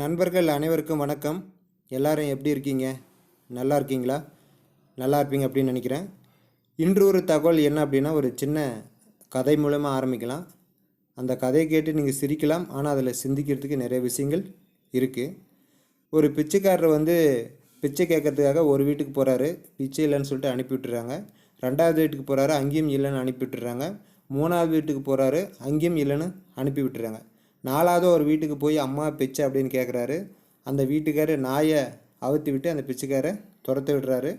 நண்பர்கள் அனைவருக்கும் வணக்கம். எல்லாரும் எப்படி இருக்கீங்க? நல்லா இருக்கீங்களா? நல்லா இருப்பீங்க அப்படின்னு நினைக்கிறேன். இன்று ஒரு தகவல் என்ன அப்படின்னா ஒரு சின்ன கதை மூலமாக ஆரம்பிக்கலாம். அந்த கதையை கேட்டு நீங்கள் சிரிக்கலாம். ஆனால் அதில் சிந்திக்கிறதுக்கு நிறைய விஷயங்கள் இருக்குது ஒரு பிச்சைக்காரர் வந்து பிச்சை கேட்கறதுக்காக ஒரு வீட்டுக்கு போகிறாரு பிச்சை இல்லைன்னு சொல்லிட்டு அனுப்பி விட்டுறாங்க. ரெண்டாவது வீட்டுக்கு போகிறாரு அங்கேயும் இல்லைன்னு அனுப்பி விட்டுறாங்க. மூணாவது வீட்டுக்கு போகிறாரு அங்கேயும் இல்லைன்னு அனுப்பி விட்டுறாங்க. நாலாவது ஒரு வீட்டுக்கு போய் அம்மா பிச்சை அப்படின்னு கேட்குறாரு அந்த வீட்டுக்காரர் நாயை அவுத்து விட்டு அந்த பிச்சைக்காரை துரத்து விடுறாரு.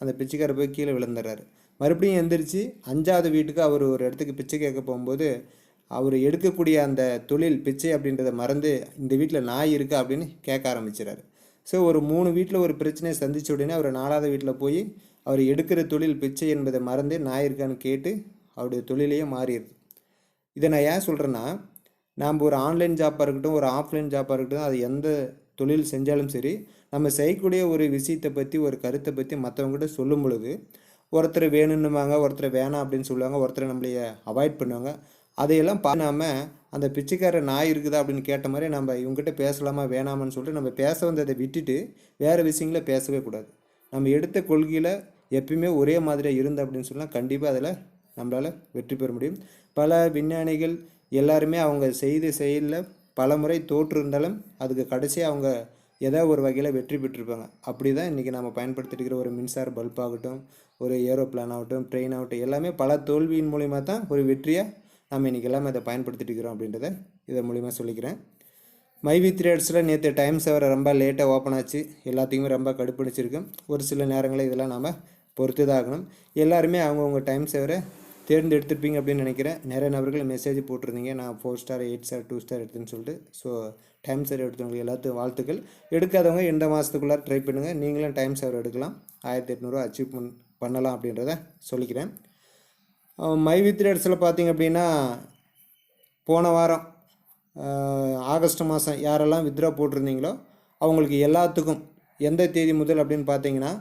அந்த பிச்சைக்காரர் போய் கீழே விழுந்துடுறாரு. மறுபடியும் எந்திரிச்சு அஞ்சாவது வீட்டுக்கு அவர் ஒரு இடத்துக்கு பிச்சை கேட்க போகும்போது அவர் எடுக்கக்கூடிய அந்த தொழில் பிச்சை அப்படின்றத மறந்து இந்த வீட்டில் நாய் இருக்கா அப்படின்னு கேட்க ஆரம்பிச்சிடாரு ஸோ ஒரு மூணு வீட்டில் ஒரு பிரச்சனையை சந்திச்ச உடனே அவர் நாலாவது வீட்டில் போய் அவர் எடுக்கிற தொழில் பிச்சை என்பதை மறந்து நாய் இருக்கான்னு கேட்டு அவருடைய தொழிலையே மாறிடுது. இதை நான் ஏன் சொல்கிறேன்னா நாம் ஒரு ஆன்லைன் ஜாப்பாக இருக்கட்டும் ஒரு ஆஃப்லைன் ஜாப்பாக இருக்கட்டும் அது எந்த தொழில் செஞ்சாலும் சரி நம்ம செய்யக்கூடிய ஒரு விஷயத்தை பற்றி ஒரு கருத்தை பற்றி மற்றவங்ககிட்ட சொல்லும் பொழுது ஒருத்தர் வேணும்னுவாங்க ஒருத்தர் வேணாம் அப்படின்னு சொல்லுவாங்க ஒருத்தர் நம்மளைய அவாய்ட் பண்ணுவாங்க. அதையெல்லாம் பண்ணாம அந்த பிச்சைக்கார நாய் இருக்குதா அப்படின்னு கேட்ட மாதிரி நம்ம இவங்ககிட்ட பேசலாமா வேணாமான்னு சொல்லிட்டு நம்ம பேச வந்ததை விட்டுட்டு வேறு விஷயங்கள பேசவே கூடாது. நம்ம எடுத்த கொள்கையில் எப்பயுமே ஒரே மாதிரியாக இருந்து அப்படின்னு சொன்னால் கண்டிப்பாக அதில் நம்மளால் வெற்றி பெற முடியும். பல விஞ்ஞானிகள் எல்லாருமே அவங்க செய்த செயலில் பல முறை தோற்று இருந்தாலும் அதுக்கு கடைசியாக அவங்க ஏதோ ஒரு வகையில் வெற்றி பெற்றிருப்பாங்க. அப்படி தான் இன்றைக்கி நம்ம பயன்படுத்திட்டு ஒரு மின்சார பல்ப் ஆகட்டும் ஒரு ஏரோப்ளான் ஆகட்டும் ட்ரெயின் ஆகட்டும் எல்லாமே பல தோல்வியின் மூலிமா தான் ஒரு வெற்றியாக நம்ம இன்றைக்கி எல்லாமே அதை பயன்படுத்திட்டு இருக்கிறோம் அப்படின்றத இதன் மூலிமா சொல்லிக்கிறேன். மைவி த்ரேட்ஸில் நேற்று டைம் சேவரை ரொம்ப லேட்டாக ஓப்பன் ஆச்சு. எல்லாத்தையுமே ரொம்ப கடுப்பிடிச்சிருக்கு ஒரு சில நேரங்களில் இதெல்லாம் நாம் பொறுத்து தான் ஆகணும். எல்லாருமே அவங்கவுங்க டைம் சேவரை தேர்ந்தெடுத்திருப்பீங்க அப்படின்னு நினைக்கிறேன். நிறைய நபர்கள் மெசேஜ் போட்டிருந்தீங்க. நான் four star eight star two star எடுத்துன்னு சொல்லிட்டு. ஸோ டைம் சேவர் எடுத்தவங்களுக்கு எல்லாத்துக்கும் வாழ்த்துக்கள். எடுக்காதவங்க இந்த மாதத்துக்குள்ளார ட்ரை பண்ணுங்கள் நீங்களும் டைம் சேவர் எடுக்கலாம். ஆயிரத்தி எட்நூறுவா அச்சீவ் பண் பண்ணலாம் அப்படின்றத சொல்லிக்கிறேன். மை வித் ரேட்ஸில் பார்த்தீங்க அப்படின்னா போன வாரம் ஆகஸ்ட் மாதம் யாரெல்லாம் வித்ரா போட்டிருந்தீங்களோ அவங்களுக்கு எல்லாத்துக்கும் எந்த தேதி முதல் அப்படின்னு பார்த்தீங்கன்னா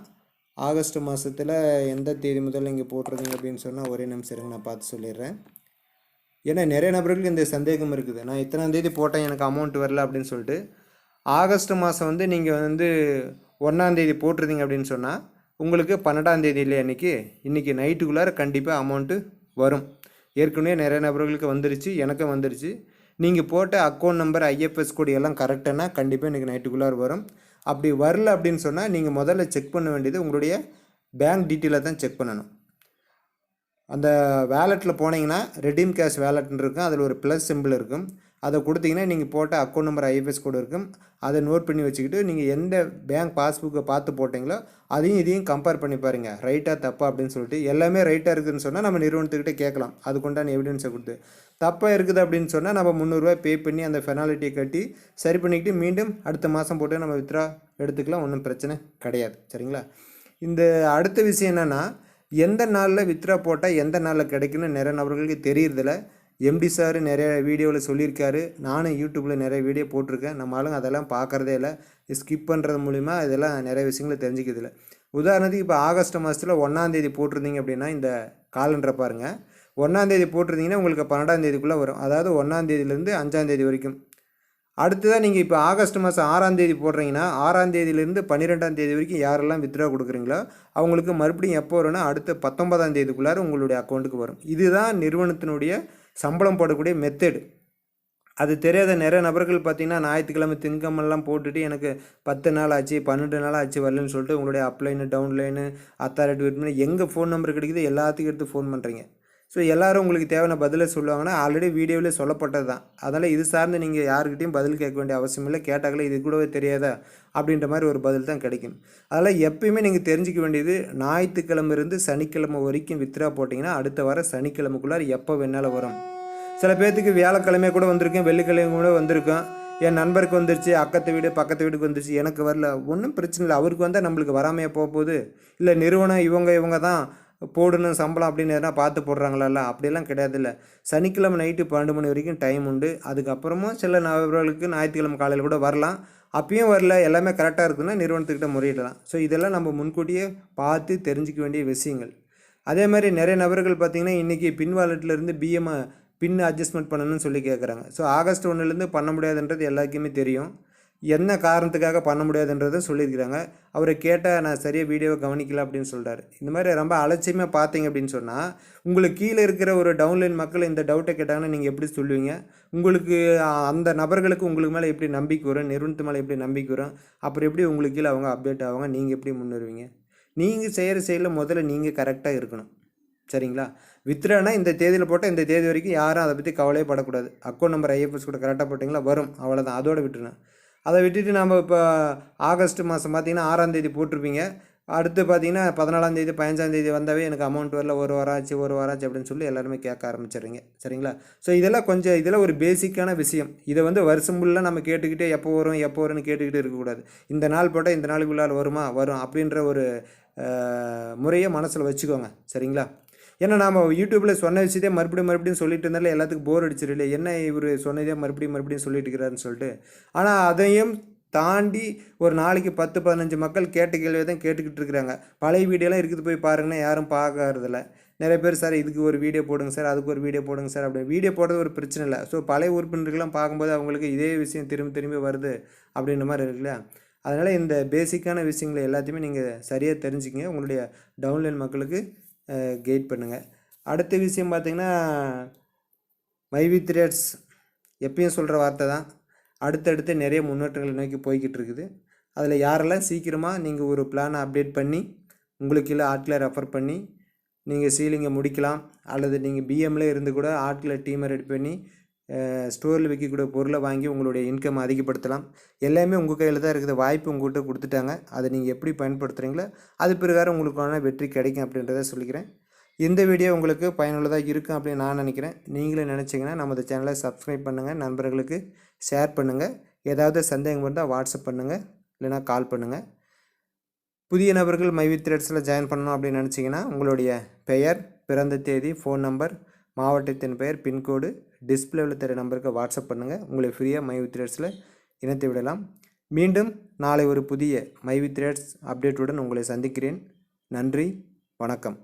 ஆகஸ்ட் மாதத்தில் எந்த தேதி முதல் நீங்கள் போட்டிருந்தீங்க அப்படின்னு சொன்னால் ஒரே நிமிஷம் இருங்க நான் பார்த்து சொல்லிடுறேன். ஏன்னா நிறைய நபர்களுக்கு இந்த சந்தேகம் இருக்குது. நான் இத்தனாம் தேதி போட்டேன் எனக்கு அமௌண்ட் வரல அப்படின்னு சொல்லிட்டு. ஆகஸ்ட் மாதம் வந்து நீங்கள் வந்து ஒன்றாந்தேதி போட்டிருந்தீங்க அப்படின்னு சொன்னால் உங்களுக்கு பன்னெண்டாம் தேதி இல்லை அன்றைக்கி இன்றைக்கி நைட்டுக்குள்ளார கண்டிப்பாக அமௌண்ட்டு வரும். ஏற்கனவே நிறைய நபர்களுக்கு வந்துருச்சு எனக்கும் வந்துருச்சு. நீங்கள் போட்ட அக்கௌண்ட் நம்பர் ஐஎஃப்எஸ் கோடு எல்லாம் கரெக்டானா கண்டிப்பாக இன்றைக்கி நைட்டுக்குள்ளார வரும். அப்படி வரல அப்படின்னு சொன்னால் நீங்கள் முதல்ல செக் பண்ண வேண்டியது உங்களுடைய பேங்க் டீட்டெயிலை தான் செக் பண்ணணும். அந்த வேலெட்டில் போனீங்கன்னா ரெடீம் கேஷ் வேலெட்னு இருக்கும். அதில் ஒரு ப்ளஸ் சிம்பிள் இருக்கும். அதை கொடுத்தீங்கன்னா நீங்கள் போட்ட அக்கௌண்ட் நம்பர் ஐஎஃப்எஸ் கோடு இருக்கும். அதை நோட் பண்ணி வச்சுக்கிட்டு நீங்கள் எந்த பேங்க் பாஸ்புக்கை பார்த்து போட்டிங்களோ அதையும் இதையும் கம்பேர் பண்ணி பாருங்கள் ரைட்டாக தப்பா அப்படின்னு சொல்லிட்டு எல்லாமே ரைட்டாக இருக்குதுன்னு சொன்னால் நம்ம நிறுவனத்துக்கிட்ட கேட்கலாம். அதுக்குண்டான எவிடன்ஸை கொடுத்து. தப்பாக இருக்குது அப்படின்னு சொன்னால் நம்ம முந்நூறுரூவா பே பண்ணி அந்த ஃபெனாலிட்டியை கட்டி சரி பண்ணிக்கிட்டு மீண்டும் அடுத்த மாதம் போட்டு நம்ம வித்ரா எடுத்துக்கலாம். ஒன்றும் பிரச்சனை கிடையாது. சரிங்களா? இந்த அடுத்த விஷயம் என்னென்னா எந்த நாளில் வித்ரா போட்டால் எந்த நாளில் கிடைக்குன்னு நிறைய நபர்களுக்கு தெரியறதில்ல. எம்டி சார் நிறைய வீடியோவில் சொல்லியிருக்காரு. நானும் யூடியூப்பில் நிறைய வீடியோ போட்டிருக்கேன். நம்ம ஆளுங்க அதெல்லாம் பார்க்குறதே இல்லை. ஸ்கிப் பண்ணுறது மூலிமா இதெல்லாம் நிறைய விஷயங்களை தெரிஞ்சுக்கிறது இல்லை. உதாரணத்துக்கு இப்போ ஆகஸ்ட் மாதத்தில் ஒன்றாந்தேதி போட்டிருந்தீங்க அப்படின்னா இந்த காலண்டரை பாருங்கள் ஒன்றாந்தேதி போட்டிருந்தீங்கன்னா உங்களுக்கு பன்னெண்டாந்தேதிக்குள்ளே வரும். அதாவது ஒன்றாந்தேதியிலேருந்து அஞ்சாந்தேதி வரைக்கும். அடுத்ததாக நீங்கள் இப்போ ஆகஸ்ட் மாதம் ஆறாந்தேதி போடுறீங்கன்னா ஆறாந்தேதியிலேருந்து பன்னிரெண்டாம் தேதி வரைக்கும் யாரெல்லாம் வித்ரா கொடுக்குறீங்களோ அவங்களுக்கு மறுபடியும் எப்போ வரும்னா அடுத்த பத்தொன்பதாம் தேதிக்குள்ளார உங்களுடைய அக்கௌண்ட்டுக்கு வரும். இதுதான் நிறுவனத்தினுடைய சம்பளம் போடக்கூடிய மெத்தடு அது தெரியாத நிறைய நபர்கள் பார்த்தீங்கன்னா ஞாயிற்றுக்கிழமை திங்கமெல்லாம் போட்டுட்டு எனக்கு பத்து நாள் ஆச்சு பன்னெண்டு நாள் ஆச்சு வரலன்னு சொல்லிட்டு உங்களுடைய அப்லைனு டவுன்லைனு அத்தாரிட்டி விட்மனு எங்கே ஃபோன் நம்பர் கிடைக்குது எல்லாத்துக்கும் எடுத்து ஃபோன் பண்ணுறீங்க ஸோ எல்லோரும் உங்களுக்கு தேவையான பதிலை சொல்லுவாங்கன்னா ஆல்ரெடி வீடியோவில் சொல்லப்பட்டது தான். அதனால் இது சார்ந்து நீங்கள் யாருக்கிட்டையும் பதில் கேட்க வேண்டிய அவசியம் இல்லை. கேட்டாங்களே இது கூடவே தெரியாதா? அப்படின்ற மாதிரி ஒரு பதில் தான் கிடைக்கும். அதனால் எப்பயுமே நீங்கள் தெரிஞ்சுக்க வேண்டியது ஞாயிற்றுக்கிழமை இருந்து சனிக்கிழமை வரைக்கும் வித்ரா போட்டிங்கன்னா அடுத்த வாரம் சனிக்கிழமைக்குள்ளார் எப்போ வேணாலும் வரும். சில பேர்த்துக்கு வியாழக்கிழமை கூட வந்திருக்கும் வெள்ளிக்கிழமை கூட வந்திருக்கும். என் நண்பருக்கு வந்துருச்சு அக்கத்து வீடு பக்கத்து வீட்டுக்கு வந்துருச்சு எனக்கு வரல. ஒன்றும் பிரச்சனை இல்லை. அவருக்கு வந்தால் நம்மளுக்கு வராமையே போக போகுது. இல்லை நிறுவனம் இவங்க இவங்க தான். போடணும் சம்பளம் அப்படின்னு எதனா பார்த்து போடுறாங்களா அப்படியெல்லாம் கிடையாது இல்லை சனிக்கிழமை நைட்டு பன்னெண்டு மணி வரைக்கும் டைம் உண்டு. அதுக்கப்புறமும் சில நபர்களுக்கு ஞாயிற்றுக்கிழமை காலையில் கூட வரலாம். அப்பயும் வரல. எல்லாமே கரெக்டாக இருக்குதுன்னா நிறுவனத்துக்கிட்ட முறையிடலாம். ஸோ இதெல்லாம் நம்ம முன்கூட்டியே பார்த்து தெரிஞ்சிக்க வேண்டிய விஷயங்கள். அதே மாதிரி நிறைய நபர்கள் பார்த்திங்கன்னா இன்றைக்கி பின் வாலெட்லேருந்து பிஎம்ஐ பின் அட்ஜஸ்ட்மெண்ட் பண்ணணும்னு சொல்லி கேட்குறாங்க ஸோ ஆகஸ்ட் ஒன்றுலேருந்து பண்ண முடியாதுன்றது எல்லாருக்குமே தெரியும். என்ன காரணத்துக்காக பண்ண முடியாதுன்றதை சொல்லியிருக்கிறாங்க. அவரை கேட்டால் நான் சரியாக வீடியோவை கவனிக்கல அப்படின்னு சொல்கிறாரு இந்த மாதிரி ரொம்ப அலட்சியமாக பார்த்தீங்க அப்படின்னு சொன்னால் உங்களுக்கு கீழே இருக்கிற ஒரு டவுன்லைன் மக்கள் இந்த டவுட்டை கேட்டாங்கன்னா நீங்கள் எப்படி சொல்லுவீங்க? உங்களுக்கு அந்த நபர்களுக்கு உங்களுக்கு மேலே எப்படி நம்பிக்கை வரும்? நிறுவனத்து மேலே எப்படி நம்பிக்கை வரும்? அப்புறம் எப்படி உங்களுக்கு கீழே அவங்க அப்டேட் ஆவாங்க? நீங்கள் எப்படி முன்னேறுவீங்க? நீங்கள் செய்கிற செயலில் முதல்ல நீங்கள் கரெக்டாக இருக்கணும். சரிங்களா? வித்ரானா இந்த தேதியில் போட்டால் இந்த தேதி வரைக்கும் யாரும் அதை பற்றி கவலையே படக்கூடாது அக்கௌண்ட் நம்பர் ஐஎஃப்எஸ் கூட கரெக்டாக போட்டிங்களா? வரும். அவ்வளோதான் அதோட விட்டுருணும் அதை விட்டுட்டு நம்ம இப்போ ஆகஸ்ட் மாதம் பார்த்திங்கன்னா ஆறாந்தேதி போட்டிருப்பீங்க. அடுத்து பார்த்தீங்கன்னா பதினாலாந்தேதி பதினஞ்சாந்தேதி வந்தாவே எனக்கு அமௌண்ட் வரல ஒரு வாரம் ஆச்சு ஒரு வாரம் ஆச்சு அப்படின்னு சொல்லி எல்லாருமே கேட்க ஆரம்பிச்சிடுறீங்க. சரிங்களா? ஸோ இதெல்லாம் கொஞ்சம் இதெல்லாம் ஒரு பேசிக்கான விஷயம். இதை வந்து வருஷம் ஃபுல்லாக நம்ம கேட்டுக்கிட்டே எப்போ வரும் எப்போ வரும்னு கேட்டுக்கிட்டே இருக்கக்கூடாது. இந்த நாள் போட்டால் இந்த நாளுக்குள்ளால் வருமா? வரும் அப்படின்ற ஒரு முறையை மனசில் வச்சுக்கோங்க. சரிங்களா? ஏன்னா நாம் யூடியூப்பில் சொன்ன விஷயத்தையே மறுபடியும் மறுபடியும் சொல்லிட்டு இருந்தாலும் எல்லாத்துக்கும் போர் அடிச்சிடல என்ன இவர் சொன்னதே மறுபடியும் மறுபடியும் சொல்லிட்டு இருக்கிறாருன்னு சொல்லிட்டு. ஆனால் அதையும் தாண்டி ஒரு நாளைக்கு பத்து பதினஞ்சு மக்கள் கேட்ட கேள்வியை தான் கேட்டுக்கிட்டு இருக்கிறாங்க. பழைய வீடியோலாம் இருக்குது போய் பாருங்கன்னா யாரும் பார்க்கறதில்ல. நிறைய பேர் சார் இதுக்கு ஒரு வீடியோ போடுங்க சார். அதுக்கு ஒரு வீடியோ போடுங்க சார். அப்படி வீடியோ போடுறது ஒரு பிரச்சனை இல்லை. ஸோ பழைய உறுப்பினர்கள்லாம் பார்க்கும்போது அவங்களுக்கு இதே விஷயம் திரும்பி திரும்பி வருது அப்படின்ற மாதிரி இருக்குல்ல அதனால் இந்த பேசிக்கான விஷயங்களை எல்லாத்தையுமே நீங்கள் சரியாக தெரிஞ்சுக்கங்க. உங்களுடைய டவுன்லைன் மக்களுக்கு கைட் பண்ணுங்கள் அடுத்த விஷயம் பார்த்தீங்கன்னா மைவி த்ரேட்ஸ் எப்பயும் சொல்கிற வார்த்தை தான். அடுத்தடுத்து நிறைய முன்னேற்றங்களை நோக்கி போய்கிட்டு இருக்குது. அதில் யாரெல்லாம் சீக்கிரமாக நீங்கள் ஒரு பிளானை அப்டேட் பண்ணி உங்களுக்கு இல்லை ஆட்களை ரெஃபர் பண்ணி நீங்கள் சீலிங்கை முடிக்கலாம் அல்லது நீங்கள் பிஎம்ல இருந்து கூட ஆட்களை டீமை ரெடி பண்ணி ஸ்டோரில் விற்கக்கூடிய பொருளை வாங்கி உங்களுடைய இன்கம் அதிகப்படுத்தலாம். எல்லாமே உங்கள் கையில் தான் இருக்குது. வாய்ப்பு உங்கள்கிட்ட கொடுத்துட்டாங்க. அதை நீங்கள் எப்படி பயன்படுத்துகிறீங்களோ அது பிரகாரம் உங்களுக்கான வெற்றி கிடைக்கும் அப்படின்றத சொல்லிக்கிறேன். இந்த வீடியோ உங்களுக்கு பயனுள்ளதாக இருக்கும் அப்படின்னு நான் நினைக்கிறேன். நீங்களும் நினச்சிங்கன்னா நமது சேனலை சப்ஸ்கிரைப் பண்ணுங்கள் நண்பர்களுக்கு ஷேர் பண்ணுங்கள் ஏதாவது சந்தேகம் இருந்தால் வாட்ஸ்அப் பண்ணுங்கள் இல்லைனா கால் பண்ணுங்கள் புதிய நபர்கள் மைவி த்ரெட்ஸில் ஜாயின் பண்ணணும் அப்படின்னு நினச்சிங்கன்னா உங்களுடைய பெயர் பிறந்த தேதி ஃபோன் நம்பர் மாவட்டத்தின் பெயர் பின்கோடு டிஸ்பிளேவில் தர நம்பருக்கு வாட்ஸ்அப் பண்ணுங்கள் உங்களை ஃப்ரீயாக மை வித்ரேட்ஸில் இணைத்து விடலாம். மீண்டும் நாளை ஒரு புதிய மை வித்ரேட்ஸ் அப்டேட்டுடன் உங்களை சந்திக்கிறேன். நன்றி வணக்கம்.